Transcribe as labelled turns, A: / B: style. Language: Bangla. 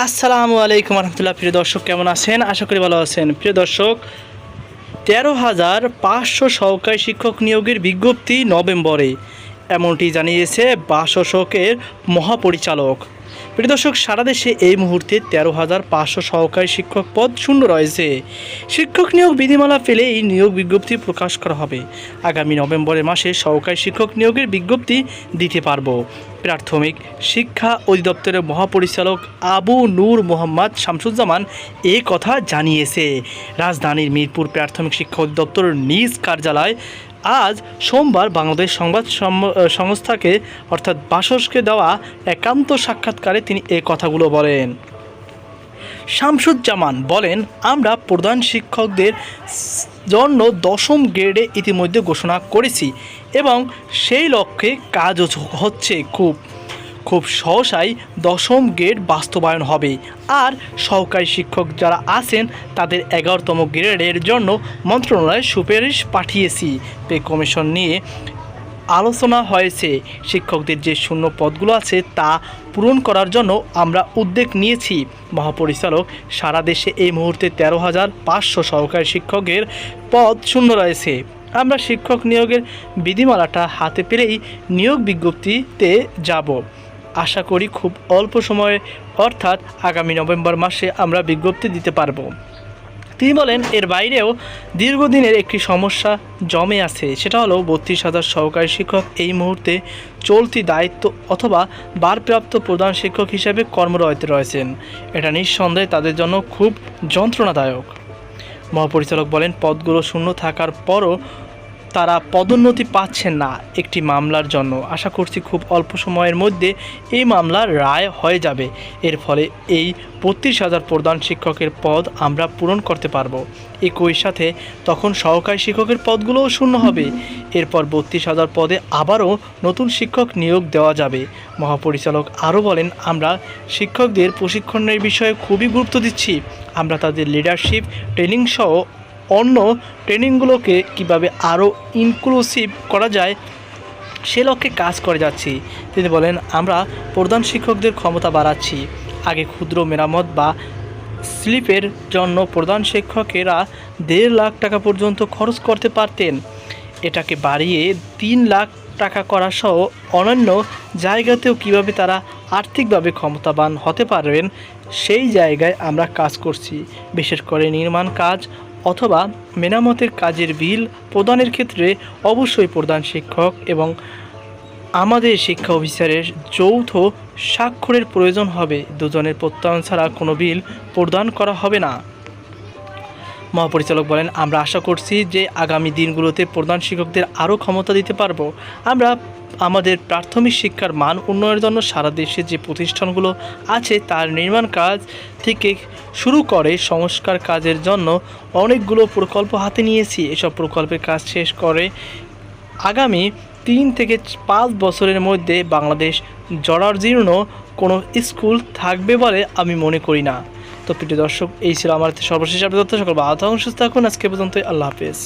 A: আসসালামু আলাইকুম রহমতুল্লাহ, প্রিয় দর্শক, কেমন আছেন? আশা করি ভালো আছেন। প্রিয় দর্শক, তেরো হাজার পাঁচশো সহকারী শিক্ষক নিয়োগের বিজ্ঞপ্তি নভেম্বরে। এমনটি জানিয়েছে বাসশকের মহাপরিচালক। প্রিয় দর্শক, সারা দেশে এই মুহূর্তে তেরো হাজার পাঁচশো সহকারী শিক্ষক পদ শূন্য রয়েছে। শিক্ষক নিয়োগ বিধিমালা পেলে এই নিয়োগ বিজ্ঞপ্তি প্রকাশ করা হবে। আগামী নভেম্বরের মাসে সহকারী শিক্ষক নিয়োগের বিজ্ঞপ্তি দিতে পারব। প্রাথমিক শিক্ষা অধিদপ্তরের মহাপরিচালক আবু নূর মোহাম্মদ শামসুজ্জামান এ কথা জানিয়েছে। রাজধানীর মিরপুর প্রাথমিক শিক্ষা অধিদপ্তরের নিজ কার্যালয় আজ সোমবার বাংলাদেশ সংবাদ সংস্থাকে, অর্থাৎ বাসসকে দেওয়া একান্ত সাক্ষাৎকারে তিনি এ কথাগুলো বলেন। শামসুজ্জামান বলেন, আমরা প্রধান শিক্ষকদের জন্য দশম গ্রেডে ইতিমধ্যে ঘোষণা করেছি এবং সেই লক্ষ্যে কাজও হচ্ছে খুব। খুব সহসাই দশম গ্রেড বাস্তবায়ন হবে। আর সহকারী শিক্ষক যারা আছেন, তাদের এগারোতম গ্রেডের জন্য মন্ত্রণালয়ে সুপারিশ পাঠিয়েছি। পে কমিশন নিয়ে আলোচনা হয়েছে। শিক্ষকদের যে শূন্য পদগুলো আছে, তা পূরণ করার জন্য আমরা উদ্যোগ নিয়েছি। মহাপরিচালক, সারা দেশে এই মুহূর্তে তেরো হাজার পাঁচশো সহকারী শিক্ষকের পদ শূন্য রয়েছে। আমরা শিক্ষক নিয়োগের বিধিমালাটা হাতে পেলেই নিয়োগ বিজ্ঞপ্তিতে যাব। আশা করি খুব অল্প সময়ে, অর্থাৎ আগামী নভেম্বর মাসে আমরা বিজ্ঞপ্তি দিতে পারব। তিনি বলেন, এর বাইরেও দীর্ঘদিনের একটি সমস্যা জমে আছে। সেটা হলো বত্রিশ হাজার সহকারী শিক্ষক এই মুহূর্তে চলতি দায়িত্ব অথবা ভারপ্রাপ্ত প্রধান শিক্ষক হিসেবে কর্মরত রয়েছেন। এটা নিঃসন্দেহে তাদের জন্য খুব যন্ত্রণাদায়ক। মহাপরিচালক বলেন, পদগুলো শূন্য থাকার পরও তারা পদোন্নতি পাচ্ছেন না একটি মামলার জন্য। আশা করছি খুব অল্প সময়ের মধ্যে এই মামলার রায় হয়ে যাবে। এর ফলে এই বত্রিশ হাজার প্রধান শিক্ষকের পদ আমরা পূরণ করতে পারব। একই সাথে তখন সহকারী শিক্ষকের পদগুলোও শূন্য হবে। এরপর বত্রিশ হাজার পদে আবারও নতুন শিক্ষক নিয়োগ দেওয়া যাবে। মহাপরিচালক আরও বলেন, আমরা শিক্ষকদের প্রশিক্ষণের বিষয়ে খুবই গুরুত্ব দিচ্ছি। আমরা তাদের লিডারশিপ ট্রেনিং সহ অন্য ট্রেনিংগুলোকে কীভাবে আরও ইনক্লুসিভ করা যায়, সে লক্ষ্যে কাজ করে যাচ্ছি। তিনি বলেন, আমরা প্রধান শিক্ষকদের ক্ষমতা বাড়াচ্ছি। আগে ক্ষুদ্র মেরামত বা স্লিপের জন্য প্রধান শিক্ষকেরা দেড় লাখ টাকা পর্যন্ত খরচ করতে পারতেন। এটাকে বাড়িয়ে তিন লাখ টাকা করা সহ অন্যান্য জায়গাতেও কীভাবে তারা আর্থিকভাবে ক্ষমতাবান হতে পারবেন, সেই জায়গায় আমরা কাজ করছি। বিশেষ করে নির্মাণ কাজ অথবা মেরামতের কাজের বিল প্রদানের ক্ষেত্রে অবশ্যই প্রধান শিক্ষক এবং আমাদের শিক্ষা অফিসারের যৌথ স্বাক্ষরের প্রয়োজন হবে। দুজনের প্রত্যয়ন ছাড়া কোনো বিল প্রদান করা হবে না। মহাপরিচালক বলেন, আমরা আশা করছি যে আগামী দিনগুলোতে প্রধান শিক্ষকদের আরও ক্ষমতা দিতে পারব। আমরা আমাদের প্রাথমিক শিক্ষার মান উন্নয়নের জন্য সারা দেশে যে প্রতিষ্ঠানগুলো আছে তার নির্মাণ কাজ থেকে শুরু করে সংস্কার কাজের জন্য অনেকগুলো প্রকল্প হাতে নিয়েছি। এসব প্রকল্পের কাজ শেষ করে আগামী তিন থেকে পাঁচ বছরের মধ্যে বাংলাদেশ জরাজীর্ণ কোনো স্কুল থাকবে বলে আমি মনে করি না। তো প্রিয় দর্শক, এই ছিল আমার সর্বশেষ আপডেট। তথ্য সকল ভালো থাকুন, সুস্থ থাকুন। আজকে পর্যন্ত আল্লাহ হাফেজ।